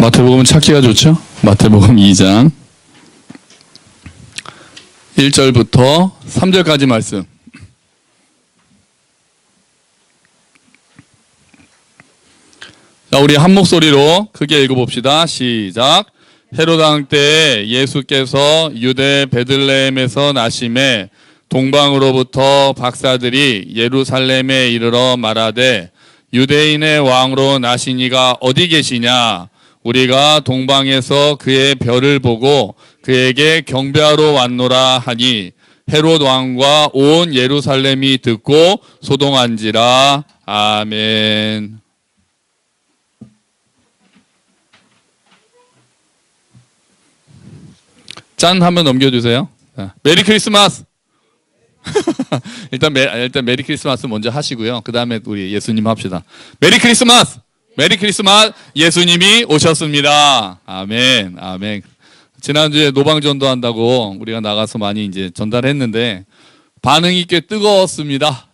마태복음 찾기가 좋죠? 마태복음 2장 1절부터 3절까지 말씀. 자, 우리 한 목소리로 크게 읽어봅시다. 시작. 헤로드 왕때 예수께서 유대 베들레헴에서 나심에 동방으로부터 박사들이 예루살렘에 이르러 말하되 유대인의 왕으로 나시니가 어디 계시냐? 우리가 동방에서 그의 별을 보고 그에게 경배하러 왔노라 하니 헤롯 왕과 온 예루살렘이 듣고 소동한지라 아멘. 짠 한번 넘겨주세요. 자, 메리 크리스마스. 일단 메 일단 메리 크리스마스 먼저 하시고요. 그 다음에 우리 예수님 합시다. 메리 크리스마스. 메리 크리스마스. 예수님이 오셨습니다. 아멘. 아멘. 지난주에 노방전도 한다고 우리가 나가서 많이 이제 전달했는데 반응이 꽤 뜨거웠습니다.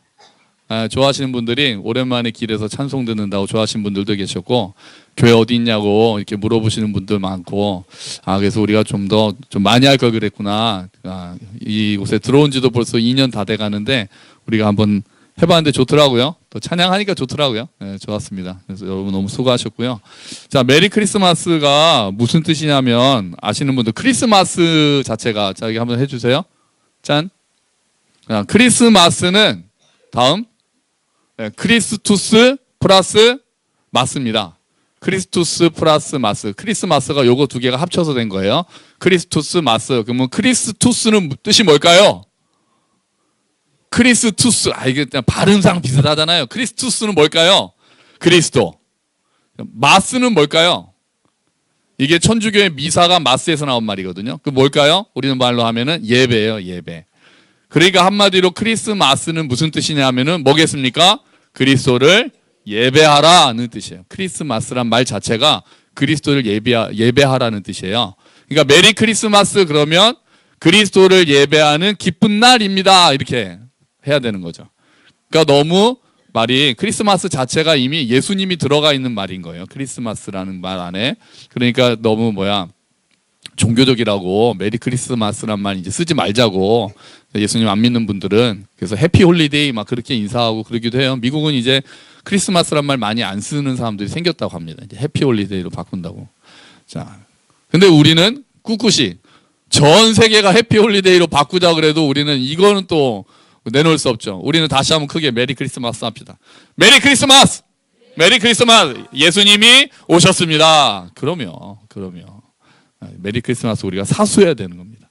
아, 좋아하시는 분들이 오랜만에 길에서 찬송 듣는다고 좋아하시는 분들도 계셨고 교회 어디 있냐고 이렇게 물어보시는 분들 많고 아 그래서 우리가 좀 더좀 많이 할 걸 그랬구나 아, 이곳에 들어온 지도 벌써 2년 다 돼가는데 우리가 한번 해봤는데 좋더라고요 또 찬양하니까 좋더라고요 네, 좋았습니다 그래서 여러분 너무 수고하셨고요 자 메리 크리스마스가 무슨 뜻이냐면 아시는 분들 크리스마스 자체가 자 여기 한번 해주세요 짠 아, 크리스마스는 다음 네, 크리스투스 플러스 마스입니다. 크리스투스 플러스 마스. 크리스마스가 요거 두 개가 합쳐서 된 거예요. 크리스투스 마스. 그러면 크리스투스는 뜻이 뭘까요? 크리스투스. 아 이게 그냥 발음상 비슷하잖아요. 크리스투스는 뭘까요? 그리스도. 마스는 뭘까요? 이게 천주교의 미사가 마스에서 나온 말이거든요. 그 뭘까요? 우리는 말로 하면은 예배예요, 예배. 그러니까 한마디로 크리스마스는 무슨 뜻이냐면은 뭐겠습니까? 그리스도를 예배하라는 뜻이에요. 크리스마스란 말 자체가 그리스도를 예배 예배하라는 뜻이에요. 그러니까 메리 크리스마스 그러면 그리스도를 예배하는 기쁜 날입니다. 이렇게 해야 되는 거죠. 그러니까 너무 말이 크리스마스 자체가 이미 예수님이 들어가 있는 말인 거예요. 크리스마스라는 말 안에. 그러니까 너무 뭐야 종교적이라고 메리 크리스마스란 말 이제 쓰지 말자고 예수님 안 믿는 분들은 그래서 해피 홀리데이 막 그렇게 인사하고 그러기도 해요. 미국은 이제 크리스마스란 말 많이 안 쓰는 사람들이 생겼다고 합니다. 이제 해피 홀리데이로 바꾼다고. 자, 근데 우리는 꿋꿋이 전 세계가 해피 홀리데이로 바꾸자 그래도 우리는 이거는 또 내놓을 수 없죠. 우리는 다시 한번 크게 메리 크리스마스 합시다. 메리 크리스마스! 메리 크리스마스! 예수님이 오셨습니다. 그러면, 그러면. 메리 크리스마스 우리가 사수해야 되는 겁니다.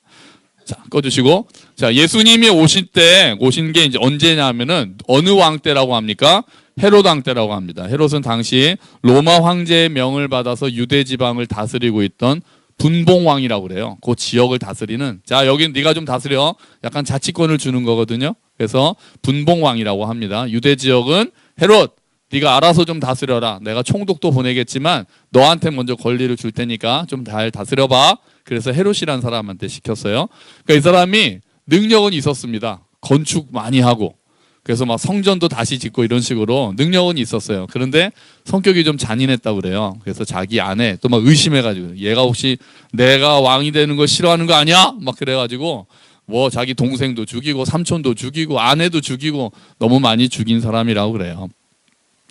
자, 꺼주시고. 자, 예수님이 오실 때, 오신 게 이제 언제냐면은 어느 왕 때라고 합니까? 헤롯 왕 때라고 합니다. 헤롯은 당시 로마 황제의 명을 받아서 유대 지방을 다스리고 있던 분봉왕이라고 그래요. 그 지역을 다스리는 자 여긴 네가 좀 다스려 약간 자치권을 주는 거거든요. 그래서 분봉왕이라고 합니다. 유대 지역은 헤롯 네가 알아서 좀 다스려라. 내가 총독도 보내겠지만 너한테 먼저 권리를 줄 테니까 좀 잘 다스려 봐. 그래서 헤롯이라는 사람한테 시켰어요. 그러니까 이 사람이 능력은 있었습니다. 건축 많이 하고 그래서 막 성전도 다시 짓고 이런 식으로 능력은 있었어요. 그런데 성격이 좀 잔인했다고 그래요. 그래서 자기 아내 또 막 의심해가지고 얘가 혹시 내가 왕이 되는 거 싫어하는 거 아니야? 막 그래가지고 뭐 자기 동생도 죽이고 삼촌도 죽이고 아내도 죽이고 너무 많이 죽인 사람이라고 그래요.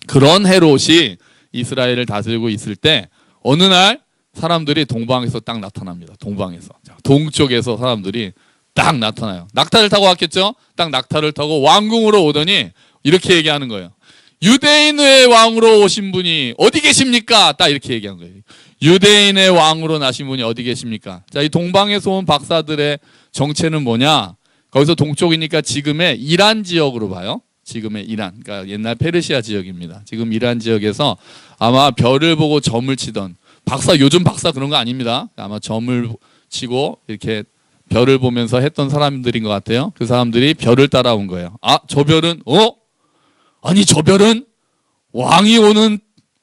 그런 헤롯이 이스라엘을 다스리고 있을 때 어느 날 사람들이 동방에서 딱 나타납니다. 동방에서 동쪽에서 사람들이 딱 나타나요. 낙타를 타고 왔겠죠? 딱 낙타를 타고 왕궁으로 오더니 이렇게 얘기하는 거예요. 유대인의 왕으로 오신 분이 어디 계십니까? 딱 이렇게 얘기한 거예요. 유대인의 왕으로 나신 분이 어디 계십니까? 자, 이 동방에서 온 박사들의 정체는 뭐냐? 거기서 동쪽이니까 지금의 이란 지역으로 봐요. 지금의 이란, 그러니까 옛날 페르시아 지역입니다. 지금 이란 지역에서 아마 별을 보고 점을 치던 박사, 요즘 박사 그런 거 아닙니다. 아마 점을 치고 이렇게 별을 보면서 했던 사람들인 것 같아요. 그 사람들이 별을 따라온 거예요. 아, 저 별은, 어? 아니, 저 별은 왕이 오는,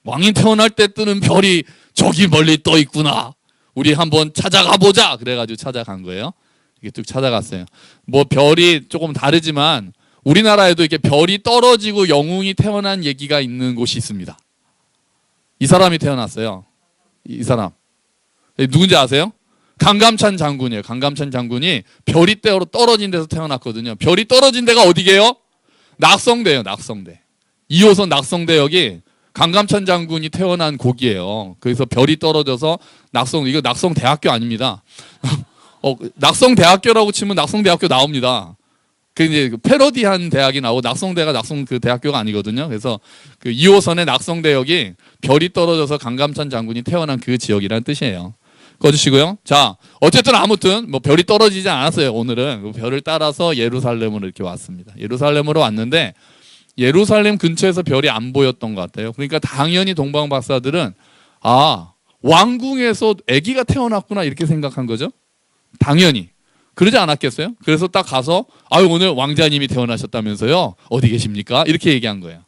왕이 태어날 때 뜨는 별이 저기 멀리 떠 있구나. 우리 한번 찾아가 보자. 그래가지고 찾아간 거예요. 이게 쭉 찾아갔어요. 뭐 별이 조금 다르지만 우리나라에도 이렇게 별이 떨어지고 영웅이 태어난 얘기가 있는 곳이 있습니다. 이 사람이 태어났어요. 이 사람 누군지 아세요? 강감찬 장군이에요. 강감찬 장군이 별이 떼어로 떨어진 데서 태어났거든요. 별이 떨어진 데가 어디게요? 낙성대예요. 낙성대. 2호선 낙성대역이 강감찬 장군이 태어난 곡이에요. 그래서 별이 떨어져서 낙성 이거 낙성 대학교 아닙니다. 어, 낙성 대학교라고 치면 낙성 대학교 나옵니다. 그 이제 그 패러디한 대학이 나오고 낙성대가 낙성 그 대학교가 아니거든요. 그래서 그 2호선의 낙성대역이 별이 떨어져서 강감찬 장군이 태어난 그 지역이라는 뜻이에요. 꺼주시고요. 자, 어쨌든 아무튼 뭐 별이 떨어지지 않았어요. 오늘은 그 별을 따라서 예루살렘으로 이렇게 왔습니다. 예루살렘으로 왔는데 예루살렘 근처에서 별이 안 보였던 것 같아요. 그러니까 당연히 동방 박사들은 아 왕궁에서 아기가 태어났구나 이렇게 생각한 거죠. 당연히 그러지 않았겠어요? 그래서 딱 가서 아유 오늘 왕자님이 태어나셨다면서요. 어디 계십니까? 이렇게 얘기한 거예요.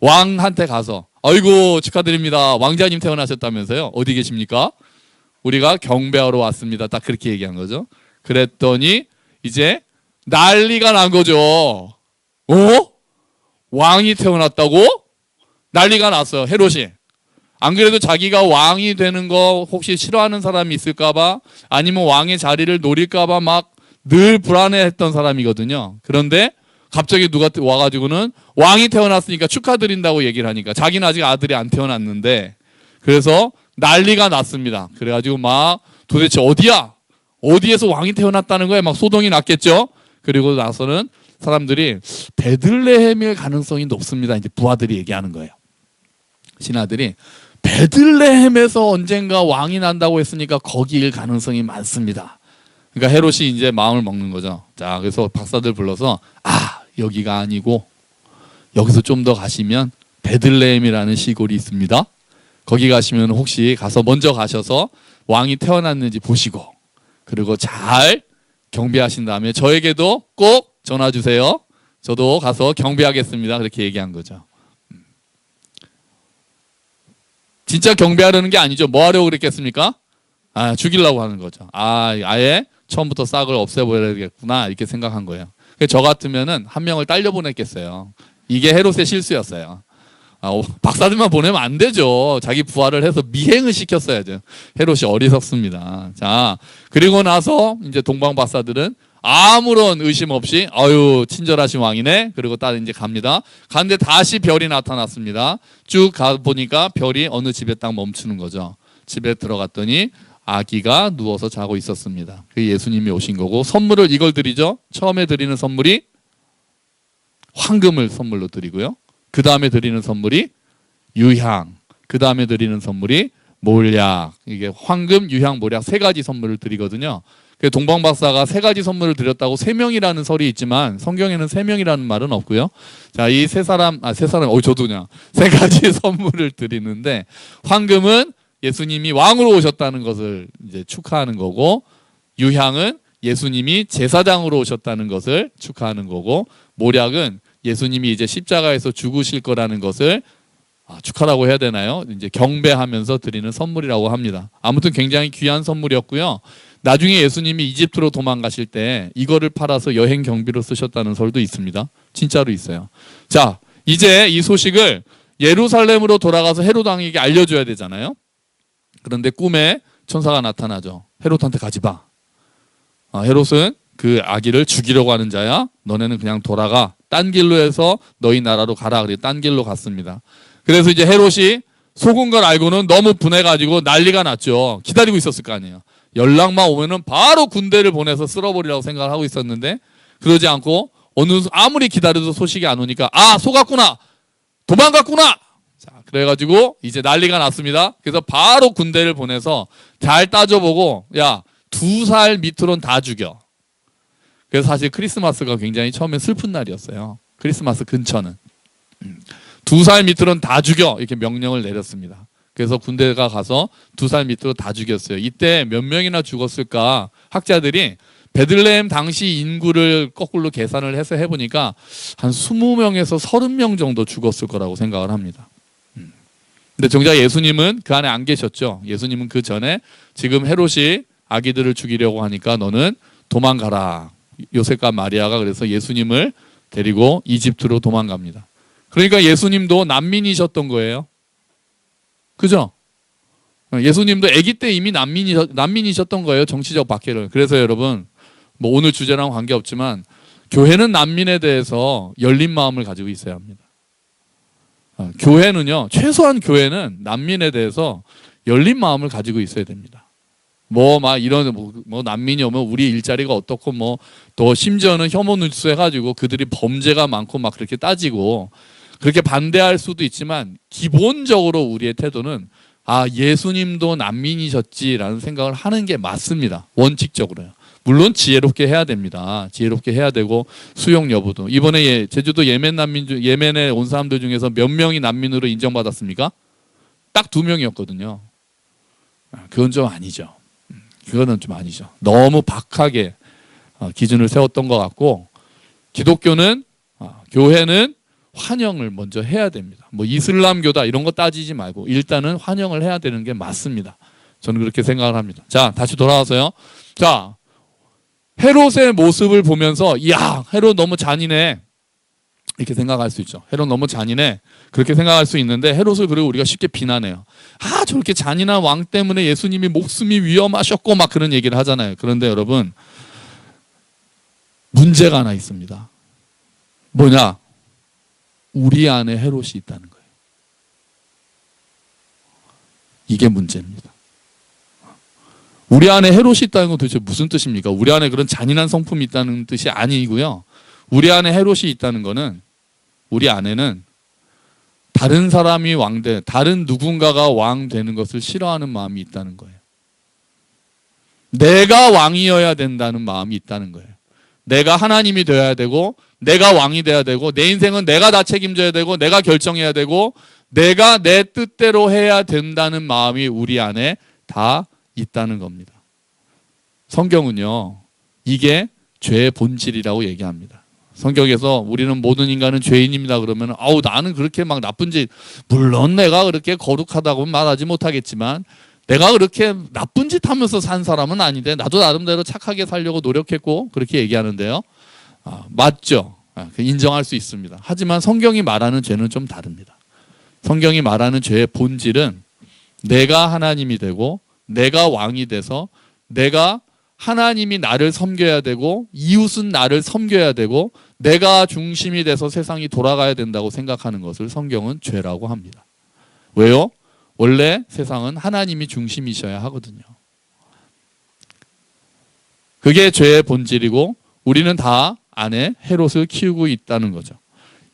왕한테 가서 아이고 축하드립니다. 왕자님 태어나셨다면서요. 어디 계십니까? 우리가 경배하러 왔습니다. 딱 그렇게 얘기한 거죠. 그랬더니 이제 난리가 난 거죠. 어? 왕이 태어났다고? 난리가 났어요. 헤롯이. 안 그래도 자기가 왕이 되는 거 혹시 싫어하는 사람이 있을까봐 아니면 왕의 자리를 노릴까봐 막 늘 불안해했던 사람이거든요. 그런데 갑자기 누가 와가지고는 왕이 태어났으니까 축하드린다고 얘기를 하니까 자기는 아직 아들이 안 태어났는데 그래서 난리가 났습니다. 그래가지고 막 도대체 어디야? 어디에서 왕이 태어났다는 거에 막 소동이 났겠죠. 그리고 나서는 사람들이 베들레헴일 가능성이 높습니다. 이제 부하들이 얘기하는 거예요. 신하들이 베들레헴에서 언젠가 왕이 난다고 했으니까 거기일 가능성이 많습니다. 그러니까 헤롯이 이제 마음을 먹는 거죠. 자, 그래서 박사들 불러서 아 여기가 아니고 여기서 좀 더 가시면 베들레헴이라는 시골이 있습니다. 거기 가시면 혹시 가서 먼저 가셔서 왕이 태어났는지 보시고 그리고 잘 경배하신 다음에 저에게도 꼭 전화 주세요. 저도 가서 경배하겠습니다. 그렇게 얘기한 거죠. 진짜 경배하려는 게 아니죠. 뭐 하려고 그랬겠습니까? 아, 죽이려고 하는 거죠. 아, 아예 처음부터 싹을 없애버려야겠구나. 이렇게 생각한 거예요. 저 같으면은 한 명을 딸려 보냈겠어요. 이게 헤롯의 실수였어요. 아, 어, 박사들만 보내면 안 되죠. 자기 부하를 해서 미행을 시켰어야죠. 헤롯이 어리석습니다. 자, 그리고 나서 이제 동방 박사들은 아무런 의심 없이 아유 친절하신 왕이네. 그리고 딱 이제 갑니다. 가는데 다시 별이 나타났습니다. 쭉 가 보니까 별이 어느 집에 딱 멈추는 거죠. 집에 들어갔더니 아기가 누워서 자고 있었습니다. 그 예수님이 오신 거고 선물을 이걸 드리죠. 처음에 드리는 선물이 황금을 선물로 드리고요. 그 다음에 드리는 선물이 유향. 그 다음에 드리는 선물이 몰약. 이게 황금, 유향, 몰약 세 가지 선물을 드리거든요. 그 동방 박사가 세 가지 선물을 드렸다고 세 명이라는 설이 있지만 성경에는 세 명이라는 말은 없고요. 자, 이 세 사람 아 세 사람 어 저도냐. 세 가지 선물을 드리는데 황금은 예수님이 왕으로 오셨다는 것을 이제 축하하는 거고 유향은 예수님이 제사장으로 오셨다는 것을 축하하는 거고 모략은 예수님이 이제 십자가에서 죽으실 거라는 것을 아, 축하라고 해야 되나요? 이제 경배하면서 드리는 선물이라고 합니다. 아무튼 굉장히 귀한 선물이었고요. 나중에 예수님이 이집트로 도망가실 때 이거를 팔아서 여행 경비로 쓰셨다는 설도 있습니다. 진짜로 있어요. 자, 이제 이 소식을 예루살렘으로 돌아가서 헤롯 왕에게 알려줘야 되잖아요. 그런데 꿈에 천사가 나타나죠. 헤롯한테 가지 마. 아, 헤롯은 그 아기를 죽이려고 하는 자야. 너네는 그냥 돌아가. 딴 길로 해서 너희 나라로 가라. 그래 딴 길로 갔습니다. 그래서 이제 헤롯이 속은 걸 알고는 너무 분해가지고 난리가 났죠. 기다리고 있었을 거 아니에요. 연락만 오면은 바로 군대를 보내서 쓸어버리라고 생각을 하고 있었는데 그러지 않고 어느 아무리 기다려도 소식이 안 오니까 아 속았구나 도망갔구나 자 그래가지고 이제 난리가 났습니다. 그래서 바로 군대를 보내서 잘 따져보고 야 두 살 밑으로는 다 죽여. 그래서 사실 크리스마스가 굉장히 처음에 슬픈 날이었어요. 크리스마스 근처는 음. 두 살 밑으로는 다 죽여 이렇게 명령을 내렸습니다. 그래서 군대가 가서 두 살 밑으로 다 죽였어요. 이때 몇 명이나 죽었을까? 학자들이 베들레헴 당시 인구를 거꾸로 계산을 해서 해보니까 한 20명에서 30명 정도 죽었을 거라고 생각을 합니다. 음. 근데 정작 예수님은 그 안에 안 계셨죠. 예수님은 그 전에 지금 헤롯이 아기들을 죽이려고 하니까 너는 도망가라. 요셉과 마리아가 그래서 예수님을 데리고 이집트로 도망갑니다. 그러니까 예수님도 난민이셨던 거예요. 그죠? 예수님도 아기 때 이미 난민이 난민이셨던 거예요. 정치적 박해를. 그래서 여러분 뭐 오늘 주제랑 관계없지만 교회는 난민에 대해서 열린 마음을 가지고 있어야 합니다. 어, 교회는요, 최소한 교회는 난민에 대해서 열린 마음을 가지고 있어야 됩니다. 뭐 막 이런 뭐, 뭐 난민이 오면 우리 일자리가 어떻고 뭐 또 심지어는 혐오 뉴스 해가지고 그들이 범죄가 많고 막 그렇게 따지고 그렇게 반대할 수도 있지만 기본적으로 우리의 태도는 아 예수님도 난민이셨지라는 생각을 하는 게 맞습니다. 원칙적으로요. 물론 지혜롭게 해야 됩니다. 지혜롭게 해야 되고 수용 여부도 이번에 예, 제주도 예멘 난민 중 예멘에 온 사람들 중에서 몇 명이 난민으로 인정받았습니까? 딱 두 명이었거든요. 아, 그건 좀 아니죠. 음, 그거는 좀 아니죠. 너무 박하게 어, 기준을 세웠던 것 같고 기독교는 아, 교회는 환영을 먼저 해야 됩니다. 뭐 이슬람교다 이런 거 따지지 말고 일단은 환영을 해야 되는 게 맞습니다. 저는 그렇게 생각을 합니다. 자, 다시 돌아와서요. 자, 헤롯의 모습을 보면서 야, 헤롯 너무 잔인해. 이렇게 생각할 수 있죠. 헤롯 너무 잔인해. 그렇게 생각할 수 있는데 헤롯을 그리고 우리가 쉽게 비난해요. 아, 저렇게 잔인한 왕 때문에 예수님이 목숨이 위험하셨고 막 그런 얘기를 하잖아요. 그런데 여러분 문제가 하나 있습니다. 뭐냐? 우리 안에 헤롯이 있다는 거예요. 이게 문제입니다. 우리 안에 헤롯이 있다는 건 도대체 무슨 뜻입니까? 우리 안에 그런 잔인한 성품이 있다는 뜻이 아니고요. 우리 안에 헤롯이 있다는 거는 우리 안에는 다른 사람이 왕돼, 다른 누군가가 왕 되는 것을 싫어하는 마음이 있다는 거예요. 내가 왕이어야 된다는 마음이 있다는 거예요. 내가 하나님이 되어야 되고, 내가 왕이 돼야 되고, 내 인생은 내가 다 책임져야 되고, 내가 결정해야 되고, 내가 내 뜻대로 해야 된다는 마음이 우리 안에 다 있다는 겁니다. 성경은요, 이게 죄의 본질이라고 얘기합니다. 성경에서 우리는 모든 인간은 죄인입니다 그러면 아우 나는 그렇게 막 나쁜 짓 물론 내가 그렇게 거룩하다고 말하지 못하겠지만 내가 그렇게 나쁜 짓 하면서 산 사람은 아닌데 나도 나름대로 착하게 살려고 노력했고 그렇게 얘기하는데요. 아, 맞죠. 아, 인정할 수 있습니다. 하지만 성경이 말하는 죄는 좀 다릅니다. 성경이 말하는 죄의 본질은 내가 하나님이 되고 내가 왕이 돼서 내가 하나님이 나를 섬겨야 되고 이웃은 나를 섬겨야 되고 내가 중심이 돼서 세상이 돌아가야 된다고 생각하는 것을 성경은 죄라고 합니다. 왜요? 원래 세상은 하나님이 중심이셔야 하거든요. 그게 죄의 본질이고 우리는 다 안에 헤롯을 키우고 있다는 거죠.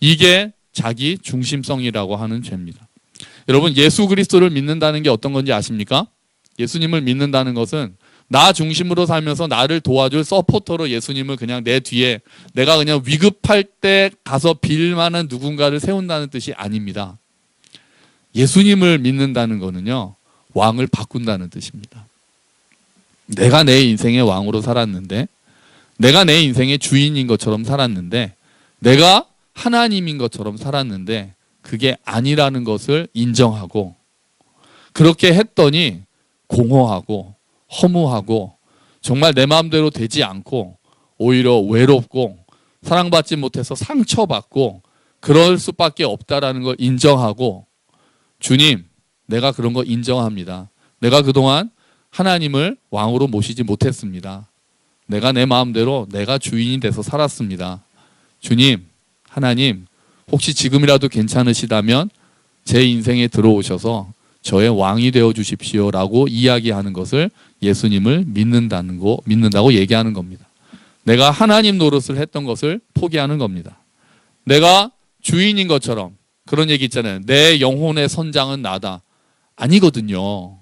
이게 자기 중심성이라고 하는 죄입니다. 여러분 예수 그리스도를 믿는다는 게 어떤 건지 아십니까? 예수님을 믿는다는 것은 나 중심으로 살면서 나를 도와줄 서포터로 예수님을 그냥 내 뒤에 내가 그냥 위급할 때 가서 빌 만한 누군가를 세운다는 뜻이 아닙니다. 예수님을 믿는다는 거는요, 왕을 바꾼다는 뜻입니다. 내가 내 인생의 왕으로 살았는데, 내가 내 인생의 주인인 것처럼 살았는데, 내가 하나님인 것처럼 살았는데, 그게 아니라는 것을 인정하고, 그렇게 했더니 공허하고, 허무하고, 정말 내 마음대로 되지 않고, 오히려 외롭고, 사랑받지 못해서 상처받고, 그럴 수밖에 없다라는 걸 인정하고, 주님, 내가 그런 거 인정합니다. 내가 그동안 하나님을 왕으로 모시지 못했습니다. 내가 내 마음대로 내가 주인이 돼서 살았습니다. 주님, 하나님, 혹시 지금이라도 괜찮으시다면 제 인생에 들어오셔서 저의 왕이 되어 주십시오라고 이야기하는 것을 예수님을 믿는다는 거 믿는다고 얘기하는 겁니다. 내가 하나님 노릇을 했던 것을 포기하는 겁니다. 내가 주인인 것처럼 그런 얘기 있잖아요. 내 영혼의 선장은 나다. 아니거든요.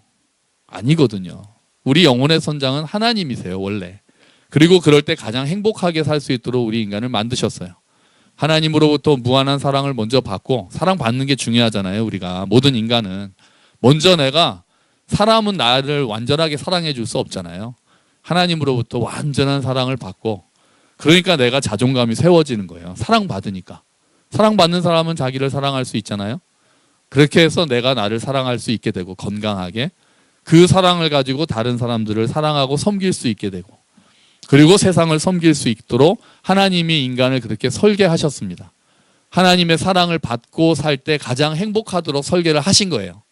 아니거든요. 우리 영혼의 선장은 하나님이세요, 원래. 그리고 그럴 때 가장 행복하게 살 수 있도록 우리 인간을 만드셨어요. 하나님으로부터 무한한 사랑을 먼저 받고 사랑 받는 게 중요하잖아요, 우리가. 모든 인간은. 먼저 내가 사람은 나를 완전하게 사랑해 줄 수 없잖아요. 하나님으로부터 완전한 사랑을 받고 그러니까 내가 자존감이 세워지는 거예요. 사랑받으니까. 사랑받는 사람은 자기를 사랑할 수 있잖아요. 그렇게 해서 내가 나를 사랑할 수 있게 되고 건강하게 그 사랑을 가지고 다른 사람들을 사랑하고 섬길 수 있게 되고 그리고 세상을 섬길 수 있도록 하나님이 인간을 그렇게 설계하셨습니다. 하나님의 사랑을 받고 살 때 가장 행복하도록 설계를 하신 거예요.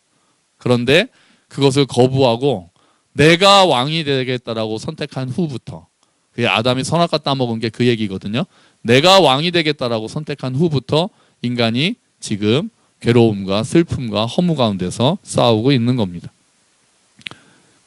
그런데 그것을 거부하고 내가 왕이 되겠다라고 선택한 후부터 그게 아담이 선악과 따먹은 게 그 얘기거든요. 내가 왕이 되겠다라고 선택한 후부터 인간이 지금 괴로움과 슬픔과 허무 가운데서 싸우고 있는 겁니다.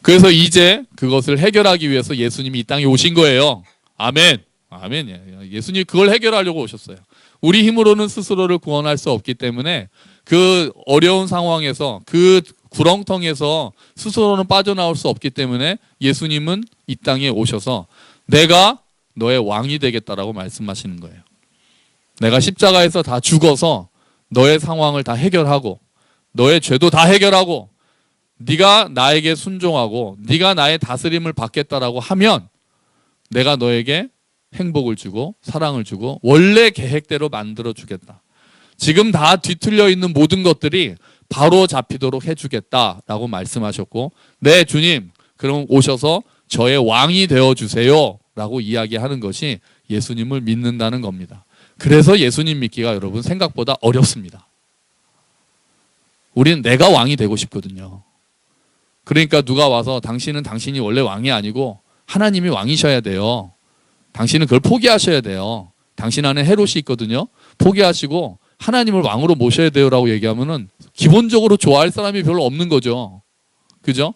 그래서 이제 그것을 해결하기 위해서 예수님이 이 땅에 오신 거예요. 아멘. 아멘. 예수님 그걸 해결하려고 오셨어요. 우리 힘으로는 스스로를 구원할 수 없기 때문에 그 어려운 상황에서 그 구렁텅에서 스스로는 빠져나올 수 없기 때문에 예수님은 이 땅에 오셔서 내가 너의 왕이 되겠다라고 말씀하시는 거예요. 내가 십자가에서 다 죽어서 너의 상황을 다 해결하고 너의 죄도 다 해결하고 네가 나에게 순종하고 네가 나의 다스림을 받겠다라고 하면 내가 너에게 행복을 주고 사랑을 주고 원래 계획대로 만들어 주겠다. 지금 다 뒤틀려 있는 모든 것들이 바로 잡히도록 해 주겠다라고 말씀하셨고 네 주님 그럼 오셔서 저의 왕이 되어 주세요 라고 이야기하는 것이 예수님을 믿는다는 겁니다. 그래서 예수님 믿기가 여러분 생각보다 어렵습니다. 우리는 내가 왕이 되고 싶거든요. 그러니까 누가 와서 당신은 당신이 원래 왕이 아니고 하나님이 왕이셔야 돼요. 당신은 그걸 포기하셔야 돼요. 당신 안에 헤롯이 있거든요. 포기하시고 하나님을 왕으로 모셔야 돼요라고 얘기하면은 기본적으로 좋아할 사람이 별로 없는 거죠. 그죠?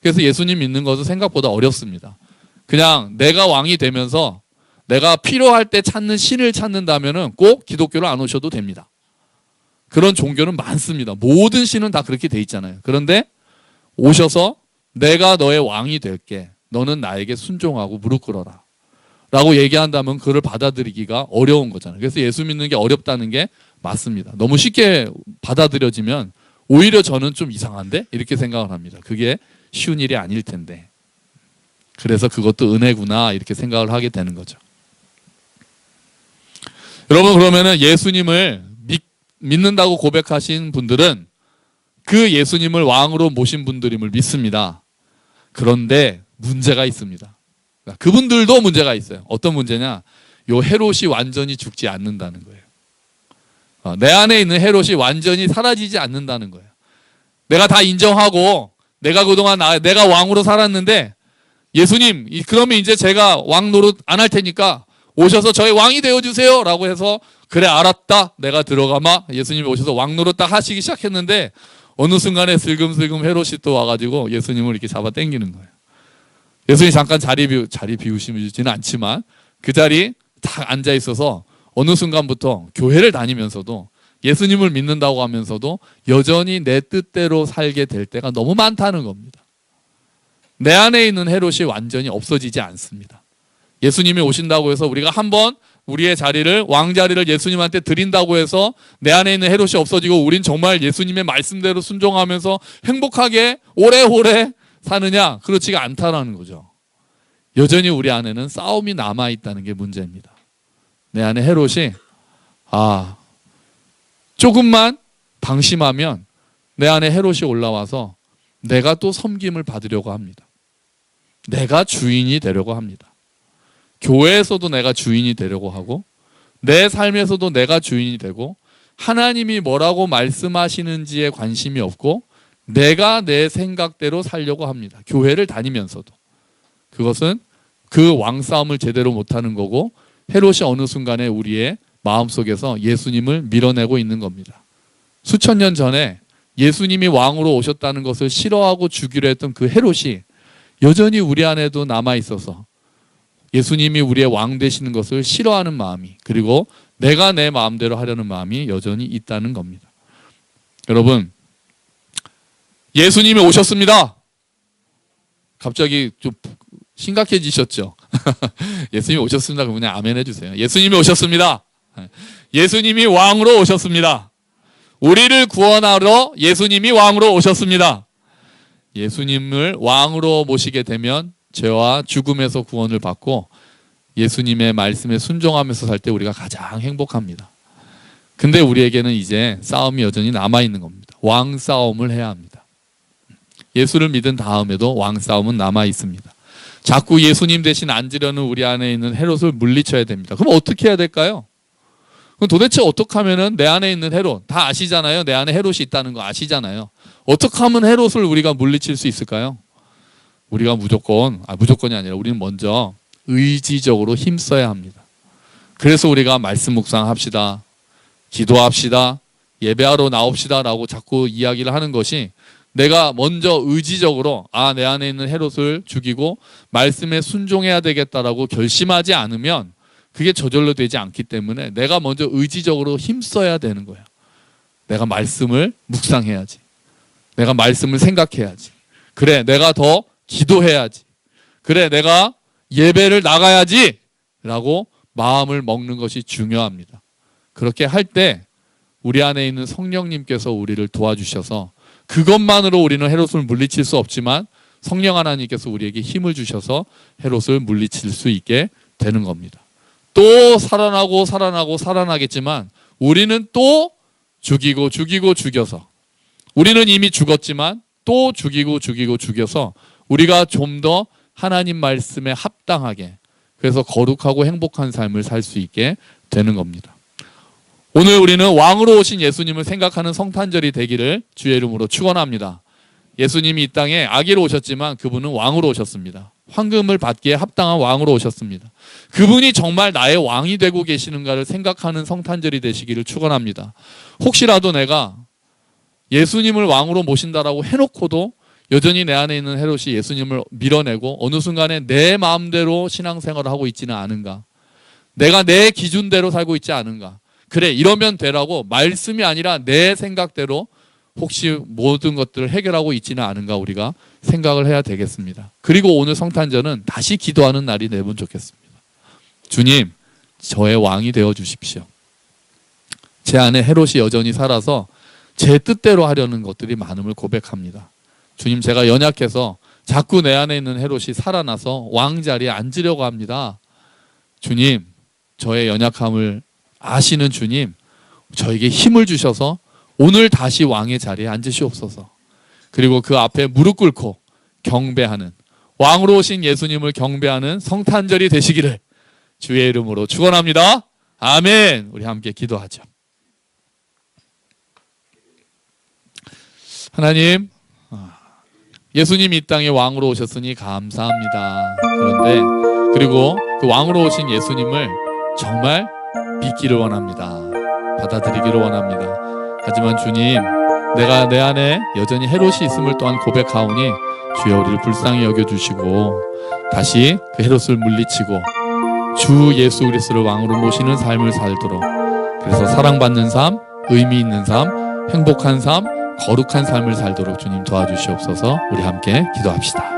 그래서 예수님 믿는 것은 생각보다 어렵습니다. 그냥 내가 왕이 되면서 내가 필요할 때 찾는 신을 찾는다면은 꼭 기독교를 안 오셔도 됩니다. 그런 종교는 많습니다. 모든 신은 다 그렇게 돼 있잖아요. 그런데 오셔서 내가 너의 왕이 될게. 너는 나에게 순종하고 무릎 꿇어라. 라고 얘기한다면 그를 받아들이기가 어려운 거잖아요. 그래서 예수 믿는 게 어렵다는 게 맞습니다. 너무 쉽게 받아들여지면 오히려 저는 좀 이상한데? 이렇게 생각을 합니다. 그게 쉬운 일이 아닐 텐데. 그래서 그것도 은혜구나 이렇게 생각을 하게 되는 거죠. 여러분 그러면은 예수님을 믿, 믿는다고 고백하신 분들은 그 예수님을 왕으로 모신 분들임을 믿습니다. 그런데 문제가 있습니다. 그분들도 문제가 있어요. 어떤 문제냐? 요 헤롯이 완전히 죽지 않는다는 거예요. 어, 내 안에 있는 헤롯이 완전히 사라지지 않는다는 거예요. 내가 다 인정하고 내가 그동안 나, 내가 왕으로 살았는데 예수님 그러면 이제 제가 왕 노릇 안 할 테니까 오셔서 저의 왕이 되어 주세요 라고 해서 그래 알았다 내가 들어가마 예수님이 오셔서 왕 노릇 딱 하시기 시작했는데 어느 순간에 슬금슬금 헤롯이 또 와가지고 예수님을 이렇게 잡아 당기는 거예요. 예수님 잠깐 자리 비우 자리 비우시지는 않지만 그 자리 딱 앉아 있어서 어느 순간부터 교회를 다니면서도 예수님을 믿는다고 하면서도 여전히 내 뜻대로 살게 될 때가 너무 많다는 겁니다. 내 안에 있는 헤롯이 완전히 없어지지 않습니다. 예수님이 오신다고 해서 우리가 한번 우리의 자리를 왕자리를 예수님한테 드린다고 해서 내 안에 있는 헤롯이 없어지고 우린 정말 예수님의 말씀대로 순종하면서 행복하게 오래오래 사느냐? 그렇지가 않다라는 거죠. 여전히 우리 안에는 싸움이 남아 있다는 게 문제입니다. 내 안에 헤롯이 아 조금만 방심하면 내 안에 헤롯이 올라와서 내가 또 섬김을 받으려고 합니다. 내가 주인이 되려고 합니다. 교회에서도 내가 주인이 되려고 하고 내 삶에서도 내가 주인이 되고 하나님이 뭐라고 말씀하시는지에 관심이 없고 내가 내 생각대로 살려고 합니다. 교회를 다니면서도. 그것은 그 왕싸움을 제대로 못하는 거고 헤롯이 어느 순간에 우리의 마음속에서 예수님을 밀어내고 있는 겁니다. 수천 년 전에 예수님이 왕으로 오셨다는 것을 싫어하고 죽이려 했던 그 헤롯이 여전히 우리 안에도 남아 있어서 예수님이 우리의 왕 되시는 것을 싫어하는 마음이 그리고 내가 내 마음대로 하려는 마음이 여전히 있다는 겁니다. 여러분 예수님이 오셨습니다. 갑자기 좀 심각해지셨죠? 예수님이 오셨습니다. 그냥 아멘 해주세요. 예수님이 오셨습니다. 예수님이 왕으로 오셨습니다. 우리를 구원하러 예수님이 왕으로 오셨습니다. 예수님을 왕으로 모시게 되면 죄와 죽음에서 구원을 받고 예수님의 말씀에 순종하면서 살 때 우리가 가장 행복합니다. 근데 우리에게는 이제 싸움이 여전히 남아 있는 겁니다. 왕 싸움을 해야 합니다. 예수를 믿은 다음에도 왕 싸움은 남아 있습니다. 자꾸 예수님 대신 앉으려는 우리 안에 있는 헤롯을 물리쳐야 됩니다. 그럼 어떻게 해야 될까요? 그럼 도대체 어떻게 하면은 내 안에 있는 헤롯 다 아시잖아요. 내 안에 헤롯이 있다는 거 아시잖아요. 어떻게 하면 헤롯을 우리가 물리칠 수 있을까요? 우리가 무조건 아 무조건이 아니라 우리는 먼저 의지적으로 힘써야 합니다. 그래서 우리가 말씀 묵상합시다. 기도합시다. 예배하러 나옵시다라고 자꾸 이야기를 하는 것이 내가 먼저 의지적으로 아 내 안에 있는 헤롯을 죽이고 말씀에 순종해야 되겠다라고 결심하지 않으면 그게 저절로 되지 않기 때문에 내가 먼저 의지적으로 힘써야 되는 거야. 내가 말씀을 묵상해야지. 내가 말씀을 생각해야지. 그래, 내가 더 기도해야지. 그래, 내가 예배를 나가야지. 라고 마음을 먹는 것이 중요합니다. 그렇게 할 때 우리 안에 있는 성령님께서 우리를 도와주셔서 그것만으로 우리는 헤롯을 물리칠 수 없지만 성령 하나님께서 우리에게 힘을 주셔서 헤롯을 물리칠 수 있게 되는 겁니다. 또 살아나고 살아나고 살아나겠지만 우리는 또 죽이고 죽이고 죽여서 우리는 이미 죽었지만 또 죽이고 죽이고 죽여서 우리가 좀 더 하나님 말씀에 합당하게 그래서 거룩하고 행복한 삶을 살 수 있게 되는 겁니다. 오늘 우리는 왕으로 오신 예수님을 생각하는 성탄절이 되기를 주의 이름으로 축원합니다. 예수님이 이 땅에 아기로 오셨지만 그분은 왕으로 오셨습니다. 황금을 받기에 합당한 왕으로 오셨습니다. 그분이 정말 나의 왕이 되고 계시는가를 생각하는 성탄절이 되시기를 축원합니다. 혹시라도 내가 예수님을 왕으로 모신다라고 해놓고도 여전히 내 안에 있는 헤롯이 예수님을 밀어내고 어느 순간에 내 마음대로 신앙생활을 하고 있지는 않은가? 내가 내 기준대로 살고 있지 않은가? 그래 이러면 되라고 말씀이 아니라 내 생각대로 혹시 모든 것들을 해결하고 있지는 않은가 우리가 생각을 해야 되겠습니다. 그리고 오늘 성탄절은 다시 기도하는 날이 되면 좋겠습니다. 주님, 저의 왕이 되어 주십시오. 제 안에 헤롯이 여전히 살아서 제 뜻대로 하려는 것들이 많음을 고백합니다. 주님, 제가 연약해서 자꾸 내 안에 있는 헤롯이 살아나서 왕 자리에 앉으려고 합니다. 주님, 저의 연약함을 아시는 주님, 저에게 힘을 주셔서 오늘 다시 왕의 자리에 앉으시옵소서. 그리고 그 앞에 무릎 꿇고 경배하는 왕으로 오신 예수님을 경배하는 성탄절이 되시기를 주의 이름으로 축원합니다. 아멘. 우리 함께 기도하죠. 하나님, 예수님이 이 땅에 왕으로 오셨으니 감사합니다. 그런데 그리고 그 왕으로 오신 예수님을 정말 믿기를 원합니다. 받아들이기를 원합니다. 하지만 주님, 내가 내 안에 여전히 헤롯이 있음을 또한 고백하오니 주여 우리를 불쌍히 여겨주시고 다시 그 헤롯을 물리치고 주 예수 그리스도를 왕으로 모시는 삶을 살도록 그래서 사랑받는 삶, 의미 있는 삶, 행복한 삶, 거룩한 삶을 살도록 주님 도와주시옵소서 우리 함께 기도합시다.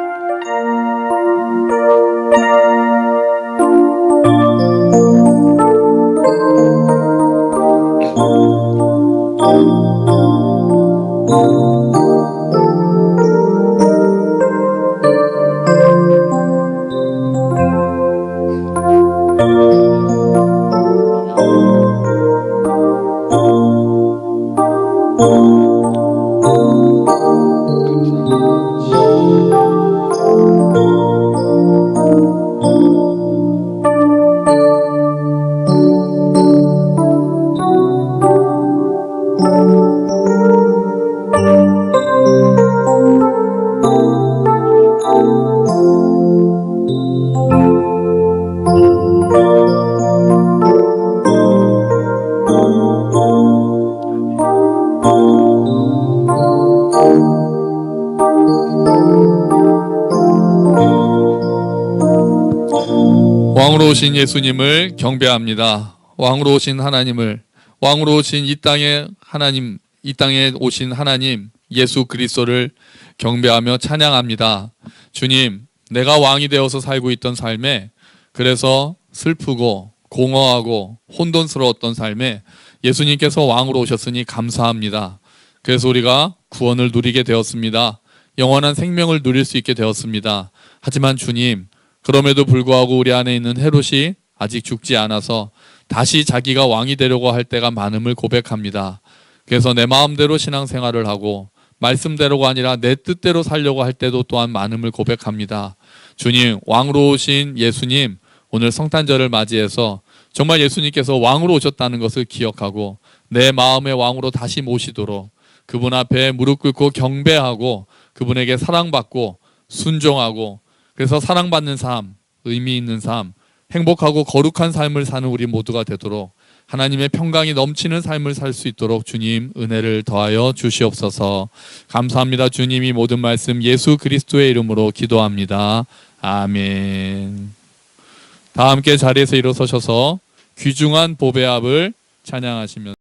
오신 예수님을 경배합니다. 왕으로 오신 하나님을 왕으로 오신 이 땅에 하나님 이 땅에 오신 하나님 예수 그리스도를 경배하며 찬양합니다. 주님, 내가 왕이 되어서 살고 있던 삶에 그래서 슬프고 공허하고 혼돈스러웠던 삶에 예수님께서 왕으로 오셨으니 감사합니다. 그래서 우리가 구원을 누리게 되었습니다. 영원한 생명을 누릴 수 있게 되었습니다. 하지만 주님, 그럼에도 불구하고 우리 안에 있는 헤롯이 아직 죽지 않아서 다시 자기가 왕이 되려고 할 때가 많음을 고백합니다. 그래서 내 마음대로 신앙생활을 하고 말씀대로가 아니라 내 뜻대로 살려고 할 때도 또한 많음을 고백합니다. 주님, 왕으로 오신 예수님, 오늘 성탄절을 맞이해서 정말 예수님께서 왕으로 오셨다는 것을 기억하고 내 마음의 왕으로 다시 모시도록 그분 앞에 무릎 꿇고 경배하고 그분에게 사랑받고 순종하고 그래서 사랑받는 삶, 의미 있는 삶, 행복하고 거룩한 삶을 사는 우리 모두가 되도록 하나님의 평강이 넘치는 삶을 살 수 있도록 주님 은혜를 더하여 주시옵소서. 감사합니다. 주님이 모든 말씀 예수 그리스도의 이름으로 기도합니다. 아멘. 다 함께 자리에서 일어서셔서 귀중한 보배합을 찬양하시면